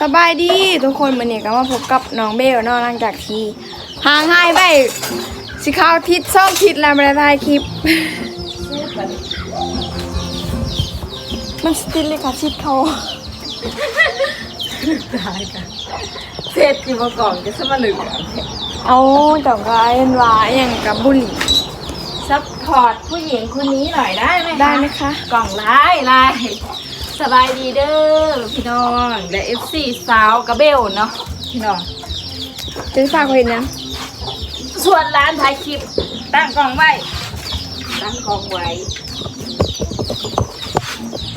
สบายดีทุกคนวันนี้ก็มาพบกับน้องเบลเนอกหลังจากที่ห่างหายไปสิเข้าวทิศซ่องทิศแล้วไม่ได้ถ่ายคลิป มันสติลเลยค่ะชิดเขาตายกันเสร็จที่มาก่อนจะสมาหลึกเอาแต่ว่าเอ็นว่าอย่างกับบุหรี่ซัพพอร์ตผู้หญิงคนนี้หน่อยได้ไหมได้ไหมคะ กล่องไล่ไล่ สบายดีเด้อพี่น้องและเอฟซีสาวกระเบลเนาะพี่น้องจะฝากไว้นะส่วนร้านถ่ายคลิปตั้งกล่องไว้ตั้งกล่องไว้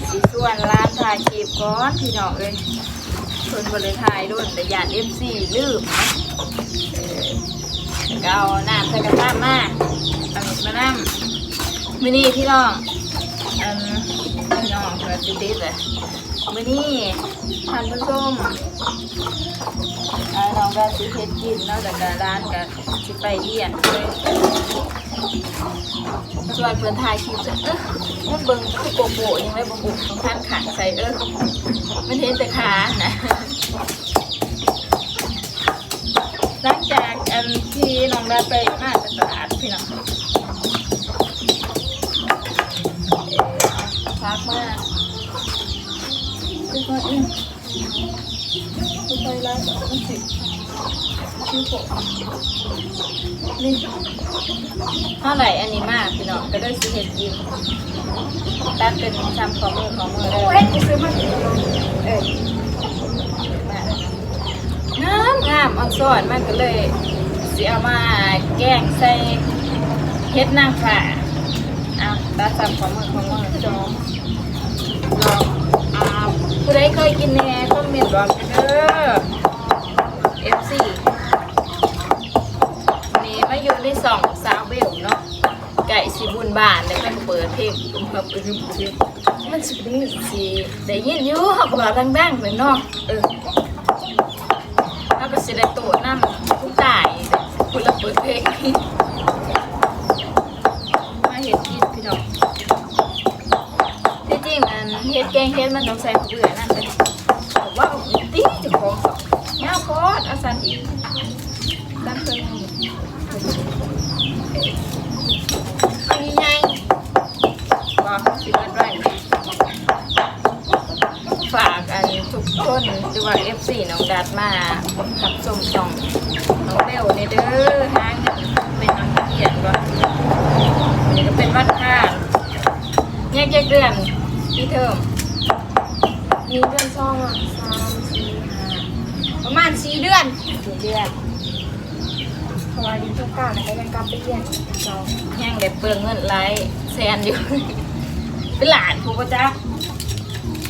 สิส่วนร้านถ่ายคลิปก่อนพี่น้องเอ้ยคนบริถ่ายรุ่นแต่ยานเอฟซีลืมเนาะเออแล้วก็เอาน้ำใส่กระทะมาเอาหมึกมาน้ำมินี่พี่น้องอัน พี่น้องเกิดติดๆเลยมินี่ทานผู้ชมอ่าน้องก็สิเฮ็ดกินนาะแต่ก็ร้านก็สิไปเยี่ยนเลยส่วนเพิ่อนถ่ายคลิปเออมันเบิ่งคือโกโก้ยังได้บ่บุกของท่านขังใส่เออมันเห็นแต่ขานะหลังจากอันที่น้องได้ไปมาตลาดพี่น้องเอ่อพักมา คือว่าอืมไปร้านมันสิชื่อผมนี่เท่าไหร่อันนี้มากพี่น้องก็ได้สิเห็ดกินแป๊บเป็นจำของมือของมือเลยเฮ้ยจะซื้อมากินเอองามงามอักษรมันก็เลยสิเอามาแกงใส่เห็ดนางฟ้าเอาตาจำของมือของมือจอมลองเอา ผู้ใดเคยกินแน่คอมเมนต์บอกเด้อ FC นี่มาอยู่ในสองสาวเบลเนาะไก่สีบุญบานแล้วก็เปิดเพลงตุ้มครับตุ้มตุ้มมันสุดดีสีได้ยินอยู่เขาก็ว่าดังๆเลยเนาะเออแล้วก็สิได้โตดน้ำทุกตายคุณละเปิดเพลงมาเห็ดกินพี่น้องที่จริงอันเห็ดแกงเห็ดมันต้องใส่เบื่อนั่นเลยบอกว่าตีเจะของสองเงาคอ ดเอาสันอีกสันเคยมีอันนี้ไงบอกสิมันไว้ฝากอันทุกคนหรือว่า F4 น้องดัดมากับชมช่องน้องเบลในเด้อหาเงินเป็นน้องเกียรติก่อนนี่ก็เป็นวัดค่าแยกแยกเดือนพี่เทอมมีเดือนซ่องอะสามสี่ห้าประมาณสี่เดือน สี่เดือนเพราะว่าดีทุกการแล้วก็ยังกลับไปเรียนเราแห้งได้เปลืองเงินไลายแซนอยู่ เป็นหลานผู้ประจักษ์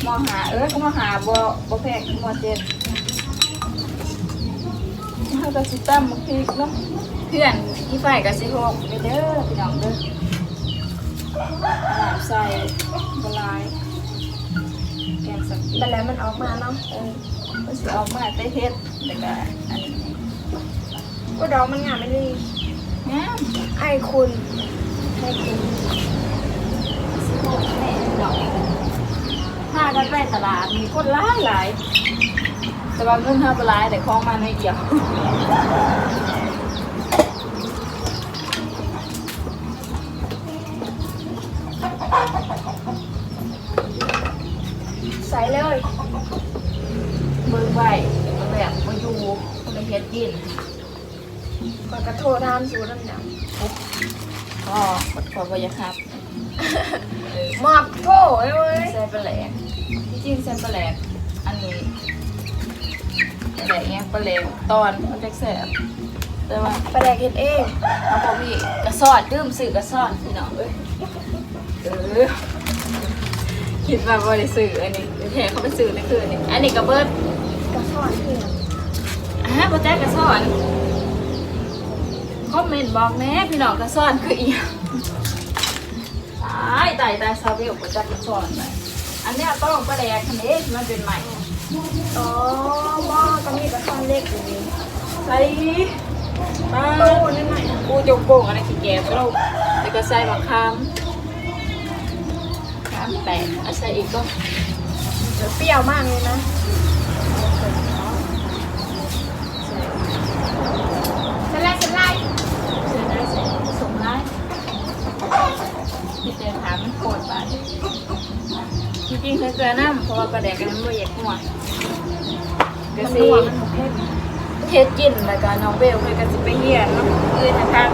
มหาเออก็มหาบ่บ่แพงมเจ็ดถ้าจะสิตั้มมาพริกเนาะเพื่อนที่ฝ่ายกับสิหกเด้อเด้อพี่น้องเด้อน้ำใส่บลาย งสักแต่แล้วมันออกมาเนาะเออก็สิออกมาได้เฮ็ดแต่ก็อันนี้ก็ดอกมันงามไม่ดีงามไอ้คุณให้กินสิหแม่ดอกถ้ากันไปตลาดมีคนหลายหลายแต่ว่าเงินเท่าหลายแต่ของมาไม่เดียว ใส่เลย เบิ่งไว้แบบมาอยู่คนละ เฮ็ดกินก่อนกระโทษทานสูตรน้ำหนักก็กดขอบ่อยากครับเออมอบโทษเลยเว้ยใส่ปลาแหลกที่จริงใส่ปลาแหลกอันนี้ปลาแหลกเนี่ยปลาแหลกตอนมันจะแสบแต่ว่าไปแดกเห็ดเองเอาพอพี่กระสอดดื่มสื่อกระสอดพี่น้องเอ้ยเออคิดว่าบ่ได้สื่ออันนี้แท้เขาไปสื่อในคืนนี้อันนี้ก็เบิดกระสอนคือ อะบ่แจ้กระสอนคอมเมนต์บอกแน่พี่น้องกระสอนคืออีหยังตายตายตายซาเบลบ่จักกระสอนไปอันนี้ต้องปลาแดกคันนี้มันเป็นใหม่อ๋อหม้อก็มีกระสอนเล็กอยู่นี่ใส่ปลาตู้นี่ไหมปูจงโกงอะไรขี้แกบลูกแล้วก็ใส่มะขามขามแตกใส่อีกก็เปรี้ยวมากเลยนะ ไล่ฉันไล่เสีไล่เสียส่งไล่พี่เจอถามมันโกรธไปจริงๆเคยเจอหน้ำเพราะว่าประแด็กนั้นไม่อยากหัวก็สิเทสกินแล้วก็น้องเบลเคยกันสิไปเฮียนน้องอื่นนะคะ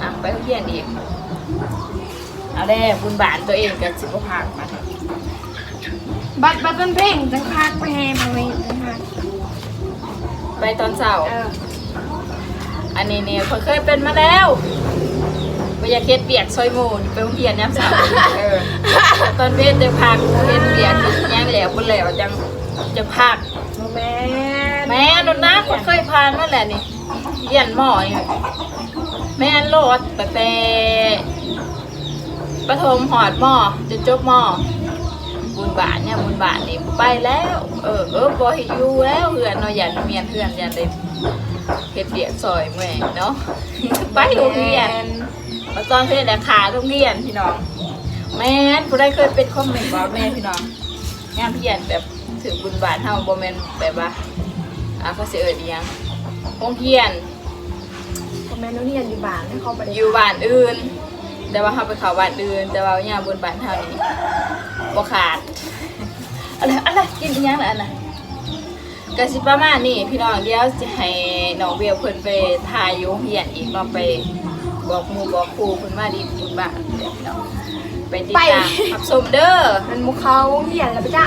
อะไปเฮียนอีกเอาได้บุญบานตัวเองกันสิบพักมาบัดบัดเป็นเพ่งจังพักไปแฮมลย ไปตอนเช้า เอออันนี้เนี่ยคนเคยเป็นมาแล้วไม่อยากเฮ็ดเปียกซอยหมูนี่ไปโรงเรียนยามเช้าเออตอนเวทจะพักเฮ็ดเปียกย่างแล้วบ่แล้วจังจะพักแม่แม่นนนะคนเคยผ่านนั่นแหละนี่เรียนหมอนี่แม่นโลดตั้งแต่ประถมหอดหมอจนจบหมอ บุญบาทเนี่ยบุญบาทนี่ไปแล้ว เออเออบ่ให้อยู่แล้วเฮือนเนาะยันเมียนเฮือนยันได้เฮ็ดเปียกซอยแม่เนาะไปโรงเรียนมาตอนเพศแต่ขาโรงเรียนพี่น้อง แม่นผู้ได้เคยเป็นคอมเมนต์บอกแม่พี่น้องงานเพียนแบบถือบุญบาทเฮาบ่แม่นแบบว่าอ่าเขาสิเอิ้นอีหยังโรงเรียนพ่อแม่นุเรียนอยู่บ้านให้เขาไปอยู่บ้านอื่นแต่ว่าเฮาไปเข้าบ้านอื่น แต่ว่าย่ามบุญบาทเฮานี่บ่ขาด อะไรอะไรกินอีหยังล่ะอันน่ะก็สิประมาณนี้พี่น้องเดี๋ยวสิให้น้องเบลเพิ่นไปถ่ายอยู่โรงเรียนอีกเนาะไปบอกหมู่บอกครูเพิ่นมาดีบุญบาทเดี๋ยวพี่น้องไปติดตามรับชมเด้อมันมุกเขาเรียนแล้วไปจ้ะ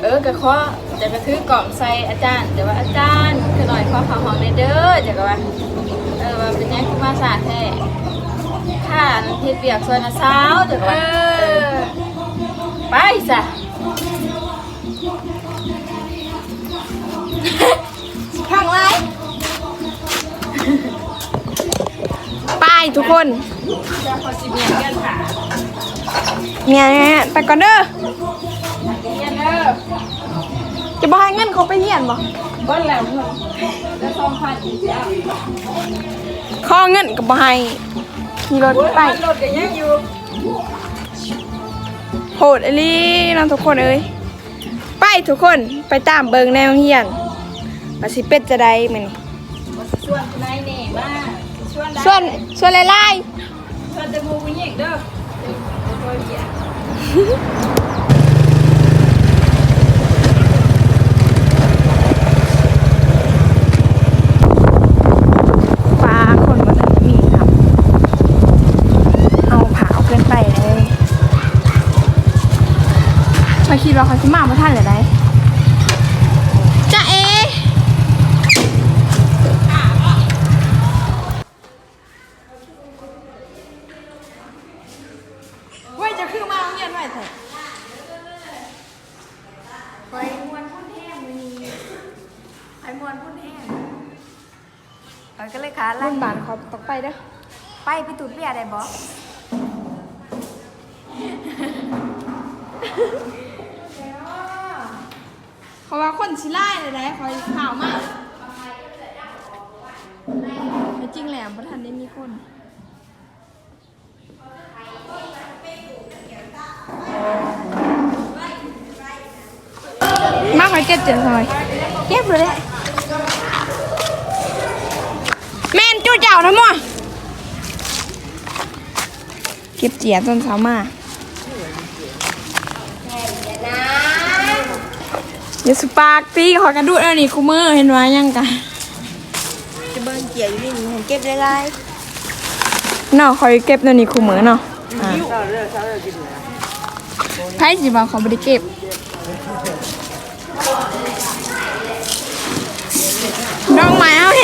เออกะขอจะกระถือกล่องใส่อาจารย์แต่ว่าอาจารย์คือหน่อยขอเขาห้องในเด้อจะกะว่าเออว่าเป็นยังคือมาสาแท้ค่ะเฮ็ดเปียกส่วนนะสาวจะกะว่าเออไปซะ ข้างไรไปทุกคนจะขอสิเมียนกันค่ะเมียไปก่อนเด้อเมียนเด้อจะบ่ให้เงินเขาไปเรียนบ่เบิ้ลแล้วเพิ่นจะสองพันอีกแล้วข้อเงินก็บ่ให้ขี่รถโอ้ยไปมันรถก็ยังอยู่โหดอหลีน้องทุกคนเอ้ยไปทุกคนไปตามเบิงแนวเฮียน ว่าสิเป็ดจะได้มื้อนี้มาสิชวนคุณนายแน่มาชวนได้ส่วนส่วนหลายชวนแต่หมู่ผู้หญิงเด้อเดี๋ยวค่อยเบียดๆฟ้าคนบ่ทันมีครับเอาผาวเกินไปเลยมาคิดว่าเขาสิมาบ่ทันเลยได้ คือมาโรงเรียนไว้เถอะไปมวนพุ่นแห้งมื้อนี้ไปมวนพุ่นแห้งเออก็เลยขารุ่ลั่นนบานเขาต้องไปเด้อไปไปตูดเบียร์ได้บ่เขาว่าคนชิไล่เลยนะคอยข่าวมากแต่จริงแหละประธานได้มีคน มากค อยเก็บเจ็ดซอยเก็บเลยแหละแม่นจู้เจ้าทั้งหมดเก็บเจียต้นสาวมาอย่าสปาร์กตีขอกระดูดเอานี่คูมือเห็นว่ายังกันจะเบิ่งเกียร์อยู่นี่เห็นเก็บได้ไรเนาะคอยเก็บเอานี่คูมือเนาะอ่าไพ่สิบาของบริเก็บด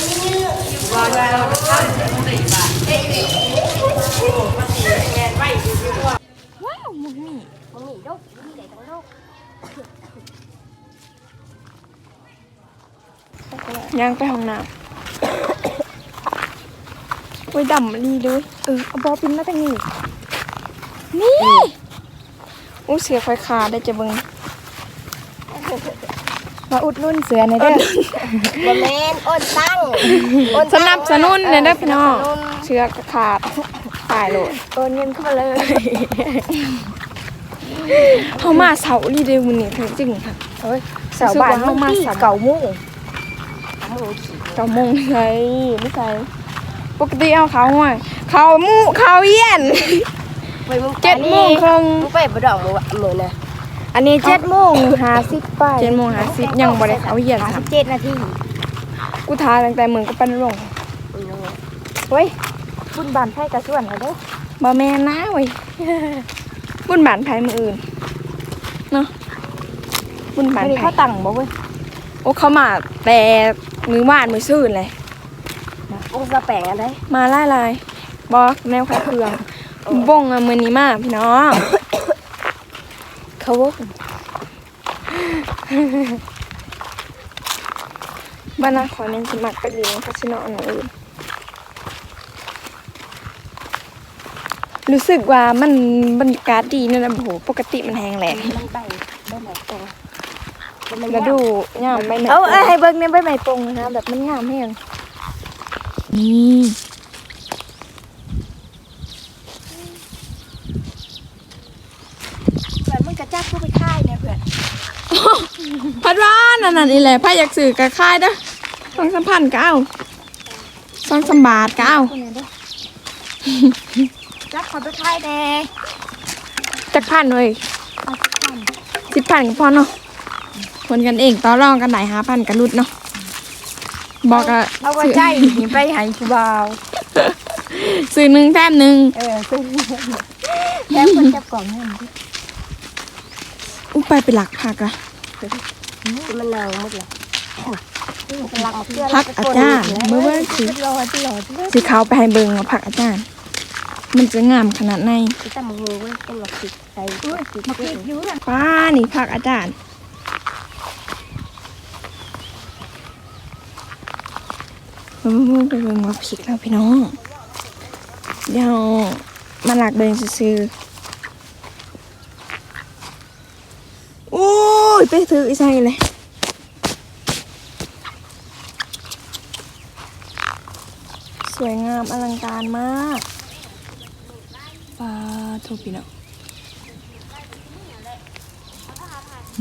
นเน่แต่อีต้นนั่นลี่ของหมูว่าไงล่าของโตน้อยเดียวแกบอกยังว้าวหมุนนี่บ่มีโรคบ่มีได้ทั้งโรคยังไปห้องน้ำโอ้ดำลีเลยเออเอาบอปินมาทางนี้นี่อู้เสือค่อยขาได้จะเบิง มาอุดหนุ่นเสือในอยเด้อ บ่แม่นอ้นตั้งอ้นสนับสนุนในอยเด้อพี่น้องสบสเชือกก็ขาดตายโลดโอนเงินเข้ามาเลยเฮามาเสาลีเดอมื้อนี้เพิ่นจริงค่ะ เฮ้ยสาวบ้านเฮามาสาวเก่ามุ่งเก้าโมงใช่ไม่ใช่ปกติเอาเขาห้วยเขาหมู่เขาเย็นไปมึงเจ็ดโมงครึ่งมึงไปบ่ดอกมื้อมื้อน่ะ อันนี้เจ็ดโมงห้าสิบไปเจ็ดโมงห้าสิบยังบ่ได้เขาเย็นห้าคสิรับบเจ็ดนาทีกูทาตั้งแต่มึงก็ปั้นลงเฮ้ยคุณบ้านไผกระส่วนให้เด้อบ่แม่นนะเว้ยบุญบานไผมืออื่นเนาะบุญบานอันนี้ไผเขาตั้งบ่เว้ยโอ้เขามาแต่มือวานมือซื่นเลยองค์สะแปงอันใดมาไล่ลายบอกแนวขายเครื่องบ่งอะมือนี้มาพี่น้อง เขาบ่บ้านนาขอเน้นสมัครไปเรียนคาสิโนอันอื่นรู้สึกว่ามันบรรยากาศดีนั่นนะโอ้โหปกติมันแห้งแหลงมันไปได้หลายตัวแล้วดูงามไปไหมเอาเอาให้เบิ่งเนี่ยใบไม้ปงนะแบบมันงามแห้งนี่ เพื่อนมึงกระจับเข้าไปค่ายเนี่ยเพื่อน พัดว่านั่นน่ะนี่แหละพ่าอยากสื่อกระค่ายเด้อสองสามพันก็เอาสองสามบาทก็เอาจับเข้าไปค่ายแน่จักพันเว้ยสิบพันก็พอเนาะคนกันเองต่อรองกันไหนหาพันกันรุดเนาะบอกอะเอาว่าใจนี่ไปให้ผู้บ่าวซื้อหนึ่งแถมหนึ่งเออซึ่งแล้วคนจับกล่องให้มันดิอุ้ไปไปหลักผักอะ มันเน่าหมดเลยหลักเพื่อนผักอาจารย์เมื่อวันสิรอที่รอที่สีขาวไปให้เบิงว่าผักอาจารย์ มันจะงามขนาดไหนที่ตั้งมือไว้เป็นหลักสิใส่ติดมาติดอยู่นะป้านี่ผักอาจารย์เบิ่งไปเบิ่งว่าพริกแล้วพี่น้องเดี๋ยวมาหลักเบิงซื้อๆโอ้ย ไปถืออีใส่เลยสวยงามอลังการมากปลาทูปีนะ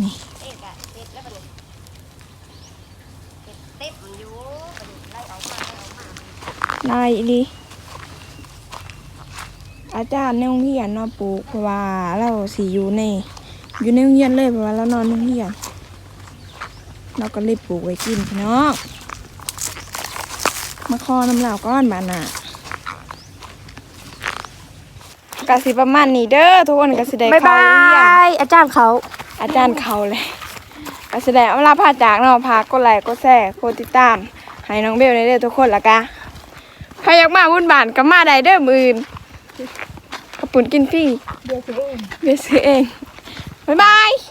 นี่ไล่ออกมาไล่ออกมานายอีดีอาจารย์ในโรงเรียนเนาะปลูกเพราะว่าเราสิอยู่ใน อยู่ในโรงเรียนเลยเพราะว่าเรานอนในโรงเรียนเราก็เลยปลูกไว้กินพี่น้องมาคอน้ำเหล่าก้อนบานน่ะกสิประมาณนี้เด้อทุกคนกสิได้บ๊ายเข้าบาโรงเรียนยอาจารย์เขา อาจารย์เขาเลยก็แสดงเอาลาพาจากเนาะพากกดไลค์กดแชร์กดติดตาม ให้น้องเบลในเด้อทุกคนละกะใครอยากมาวุ่นบานก็มาได้เด้อมืออื่นกระปุ่นกินฟรีเดี๋ยวสิเองเบียร์ซื้อเอง บ๊ายบาย